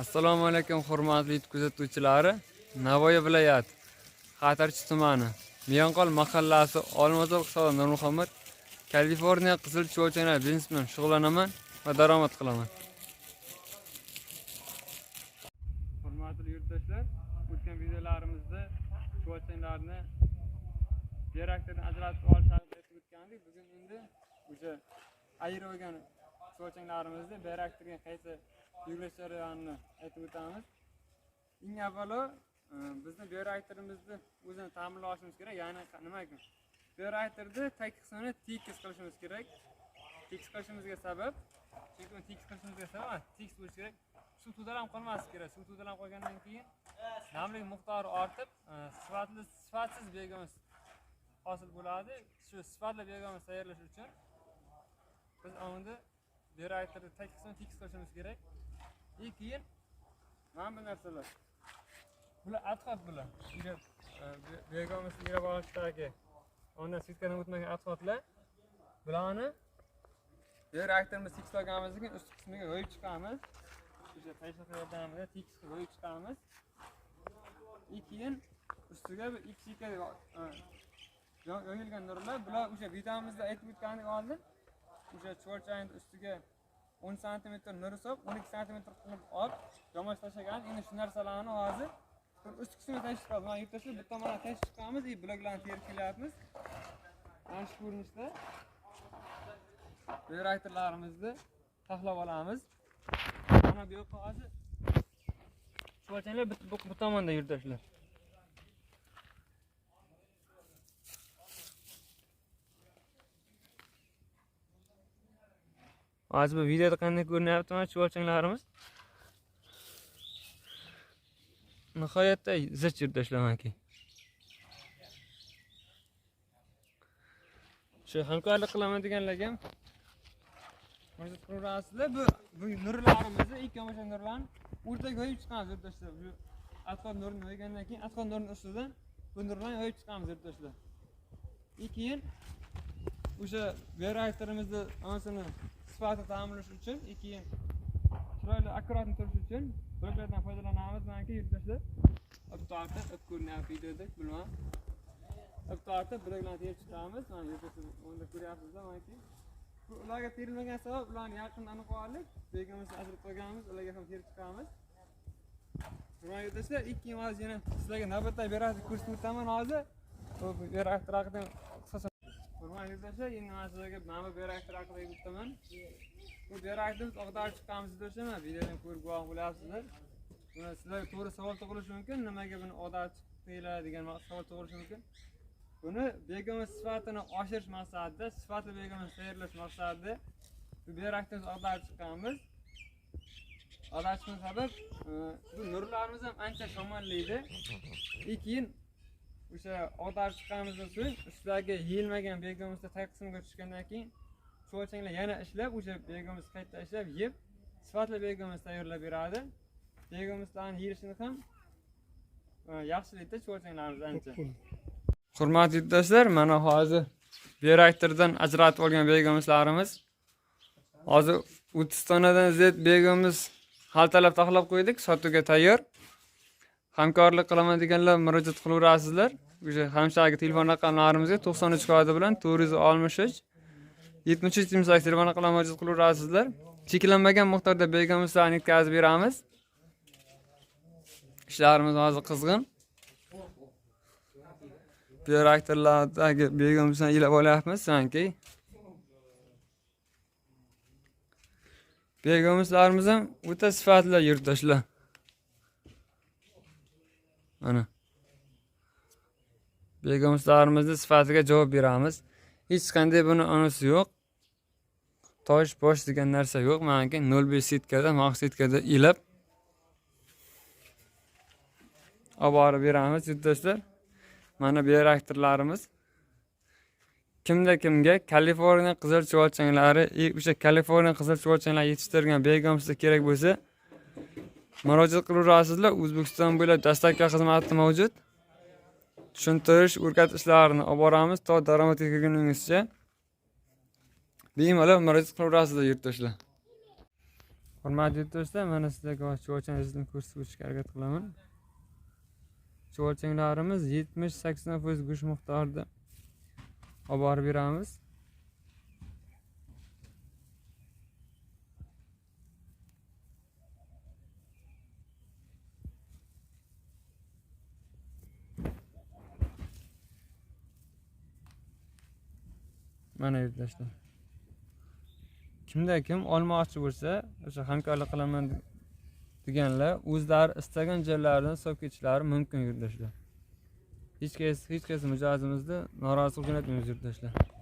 assalomu alaykum hurmatli kuzatuvchilari. Navoiy viloyati xatarchi tumani miyonqol mahallasi olmazor qishlog'i nurmuhammad kaliforniya qizil chuvalchanglar biznes bilan shug'ullanaman va daromad qilaman. Hurmatli yurtdoshlar o'tgan videolarimizda chuvalchanglarni terakdan ajratib olish haqida aytib o'tgandik. Bugun endi o'sha ayirib olgan chuvalchanglarimizni beraktirga qayta yugurish jarayonini aytib o'tamiz eng avvalo e, bizni bioreaktorimizni o'zini ta'minlashimiz kerak ya'ni nima ekan beraktorni tag qismini tekis qilishimiz kerak. Tekis qilishimizga sabab chunki uni tekis qilishimizga sabab tekis bo'lishi kerak. Suv to'dalanib qolmasligi kerak. Suv to'dalanib qolgandan keyin namlik miqdori ortib e, sifatli sifatsiz begon hosil bo'ladi. Shu sifatli begonni tayyorlash uchun biz endi bioreaktorni tag qismini tekis qilishimiz kerak. И keyin mana bu narsalar bular adhot bular be- begona ilab olishdagi ondan sutkadan o'tmagan adhotlar bularni beraktorimiz tekis olganimizdan keyin ust qismiga yoyib chiqamiz o'sha payshaxa yordamida tekis qilib yoyib chiqamiz и keyin ustiga bir ikki chekka yo- yoyilgan nurlar bular o'sha videomizda aytib o'tgandik oldin o'sha chuvalchangni ustiga o'n santimetr nur solib o'n ikki santimetr qilib olib yomash tashlagan. Endi shu narsalarni hozir bir ust qismiga tashib chiqamiz mana tashlab bu tomondan tashib chiqamiz и bloklarni terib kelyapmiz. Mana shu ko'rinishda reaktorlarimizni taxlab olamiz. Mana bu yoqqa hozir chuvalchanglar bitta bu, bu tomonda yurtdoshlar. Hozir bu videoda qanday ko'rinyapti mana chuvalchanglarimiz nihoyatda zich yurtdoshlar manki shu hamkorlik qilaman deganlarga ham murojaat qilaverasizlar bu bu nurlarimizni ikki yomasha nurlarni o'rtaga yoyib chiqamiz yurtdoshlar shu atqon nurini yoygandan keyin atqon nurini ustidan bu nurlarni yoyib chiqamiz yurtdoshlar и keyin o'sha variatorimizni onasini sifati ta'minlash uchun и keyin chiroyli akkuratni turish uchun bloklardan foydalanamiz. Manki yurtdoshlar ip tortib ip ko'rinyapti videoda bilmam ip tortib bloklarni terib chiqamiz. Mana yurtdoshlar unda ko'ryapsizlar manki. Bu ularga terilmagan sabab ularni yaqinda aniq oldik begimizni ajratib qo'yganmiz ularga ham terib chiqamiz. Hurmatli yurtdoshlar ikki hozir yana sizlarga navbatdagi beraktor ko'rsatib o'taman hozir. Bu beraktor haqida qisqacha hurmatli yurtdoshlar endi mana bu beraktor haqida aytib o'taman bu beraktorimiz og'darib chiqqanmiz yurtdoshlar videodan ko'rib guvoh bo'lasizlar buni sizlarga to'g'ri savol tug'ilishi mumkin nimaga buni og'darib chiqdinglar degan savol tug'ilishi mumkin buni begona sifatini oshirish maqsadida sifatli begona tayyorlash maqsadida bu beraktorimizni og'darib chiqqanmiz og'darib chiqqan sabab bu nurlarimiz ham ancha shamollaydi и keyin o'sha og'darib chiqqanimizdan so'ng ustidagi yeyilmagan begomizda tag qismiga tushgandan keyin chuvalchanglar yana ishlab o'sha begomiz qayta ishlab yeb sifatli begomiz tayyorlab beradi. Begomizlarni yeyilishini ham e, yaxshilikda chuvalchanglarimiz ancha. Hurmatli yurtdoshlar mana hozir beraktordan ajratib olgan begomizlarimiz. Hozir o'ttiz tonadan ziyod begomuz xaltalab taxlab qo'ydik sotuvga tayyor hamkorlik qilaman deganlar murojaat qilaverasizlar o'sha hamshagi telefon raqamlarimizga to'qson uch kodi bilan to'rt yuz oltmish uch yetmish uch yigirma sakkiz telefon raqamlariga murojaat qilaverasizlar cheklanmagan miqdorda begomizlarni yetkazib beramiz. İshlarimiz hozir qizg'in. Beraktorlardagi begomizdan ilab olyapmiz sanki. Begomizlarimiz ham o'ta sifatli yurtdoshlar mana. Begomizlarimizni sifatiga javob beramiz. Hech qanday buni anisi yo'q. Tosh bosh degan narsa yo'q. Manaki nol besh setkada maxsus setkada ilab olib borib beramiz yurtdoshlar. Mana beraktorlarimiz kimda kimga kaliforniya qizil chuvalchanglari e, o'sha kaliforniya qizil chuvalchanglar yetishtirgan begomizda kerak bo'lsa murojaat qilaverasizlar o'zbekiston bo'ylab dastlabki xizmati mavjud. Tushuntirish o'rgatish ishlarini olib boramiz to daromadga kirguningizcha bemalol murojaat qilaverasizlar yurtdoshlar. Hurmatli yurtdoshlar mana sizlarga chuvalchangizni ko'rsatib o'tishga harakat qilaman. Chuvalchanglarimiz yetmish sakson foiz go'sht miqdorida olib borib beramiz. Mana yurtdoshlar kimda kim olmoqchi bo'lsa o'sha hamkorlik qilaman deganlar o'zlari istagan joylaridan solib ketishlari mumkin yurtdoshlar. Hech qaysi hech qaysi mijozimizni norozi qilib jo'natmaymiz yurtdoshlar.